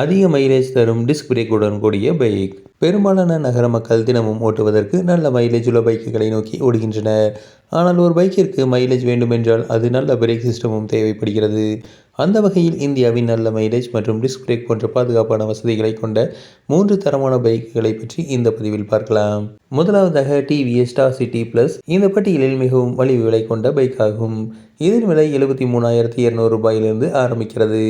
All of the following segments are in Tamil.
அதிக மைலேஜ் தரும் டிஸ்க் பிரேக்குடன் கூடிய பைக் பெரும்பாலான நகர மக்கள் தினமும் ஓட்டுவதற்கு நல்ல மைலேஜ் உள்ள பைக்குகளை நோக்கி ஓடுகின்றனர். ஆனால் ஒரு பைக்கிற்கு மைலேஜ் வேண்டுமென்றால் அது நல்ல பிரேக் சிஸ்டமும் தேவைப்படுகிறது. அந்த வகையில் இந்தியாவின் நல்ல மைலேஜ் மற்றும் டிஸ்க் பிரேக் போன்ற பாதுகாப்பான வசதிகளை கொண்ட மூன்று தரமான பைக்குகளை பற்றி இந்த பதிவில் பார்க்கலாம். முதலாவதாக டிவிஎஸ் ஸ்டார் சிட்டி பிளஸ் இந்த பட்டியலில் மிகவும் வலிவு விலை கொண்ட பைக் ஆகும். இதன் விலை எழுபத்தி மூணாயிரத்தி இருநூறு ரூபாயிலிருந்து ஆரம்பிக்கிறது.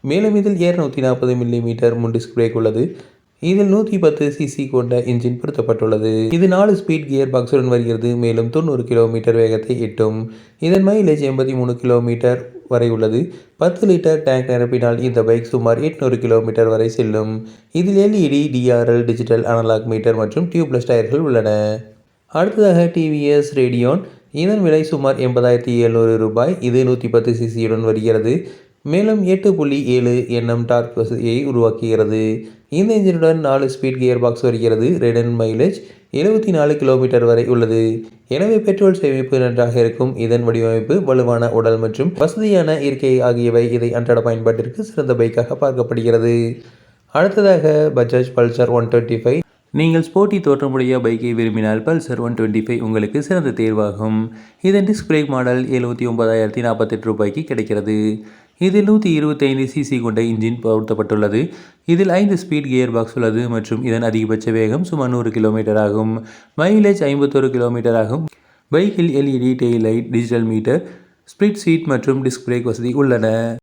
மேலும் இதில் இரநூத்தி நாற்பது மில்லி மீட்டர் முன் பிரேக் உள்ளது. இதில் நூற்றி பத்து சிசி கொண்ட இன்ஜின் பொருத்தப்பட்டுள்ளது. இது நாலு ஸ்பீட் கியர் பாக்ஸுடன் வருகிறது. மேலும் தொண்ணூறு கிலோமீட்டர் வேகத்தை எட்டும். இதன் மைலேஜ் எண்பத்தி மூணு கிலோமீட்டர் வரை உள்ளது. பத்து லிட்டர் டேங்க் நிரப்பினால் இந்த பைக் சுமார் எட்நூறு கிலோமீட்டர் வரை செல்லும். இதில் LED DRL digital analogue meter மற்றும் டியூப்லெஸ் டயர்கள் உள்ளன. அடுத்ததாக டிவிஎஸ் ரேடியோன் இதன் விலை சுமார் எண்பதாயிரத்தி எழுநூறு ரூபாய். இது நூற்றி பத்து சிசியுடன் வருகிறது. மேலும் எட்டு புள்ளி ஏழு எண்ணம் டார்க் வசதியை உருவாக்குகிறது. இந்த இன்ஜினுடன் நாலு ஸ்பீட் கியர் பாக்ஸ் வருகிறது. ரெடன் மைலேஜ் எழுபத்தி நாலு கிலோமீட்டர் வரை உள்ளது. எனவே பெட்ரோல் சேமிப்பு நன்றாக இருக்கும். இதன் வடிவமைப்பு வலுவான உடல் மற்றும் வசதியான இருக்கை ஆகியவை இதை அன்றாட பயன்பாட்டிற்கு சிறந்த பைக்காக பார்க்கப்படுகிறது. அடுத்ததாக Bajaj Pulsar one twenty five நீங்கள் ஸ்போர்ட்டி தோற்றமுடைய பைக்கை விரும்பினால் பல்சர் ஒன் டுவெண்ட்டி ஃபைவ் உங்களுக்கு சிறந்த தேர்வாகும். இதன் டிஸ்க் பிரேக் மாடல் எழுபத்தி ஒன்பதாயிரத்தி நாற்பத்தெட்டு ரூபாய்க்கு கிடைக்கிறது. இதில் நூற்றி இருபத்தைந்து சிசி கொண்ட இன்ஜின் பொருத்தப்பட்டுள்ளது. இதில் ஐந்து ஸ்பீட் கியர் பாக்ஸ் உள்ளது மற்றும் இதன் அதிகபட்ச வேகம் சுமார் நூறு கிலோமீட்டர் ஆகும். மைலேஜ் ஐம்பத்தொரு கிலோமீட்டர் ஆகும். பைக்கில் LED daylight digital meter split seat மற்றும் டிஸ்க் பிரேக் வசதி உள்ளன.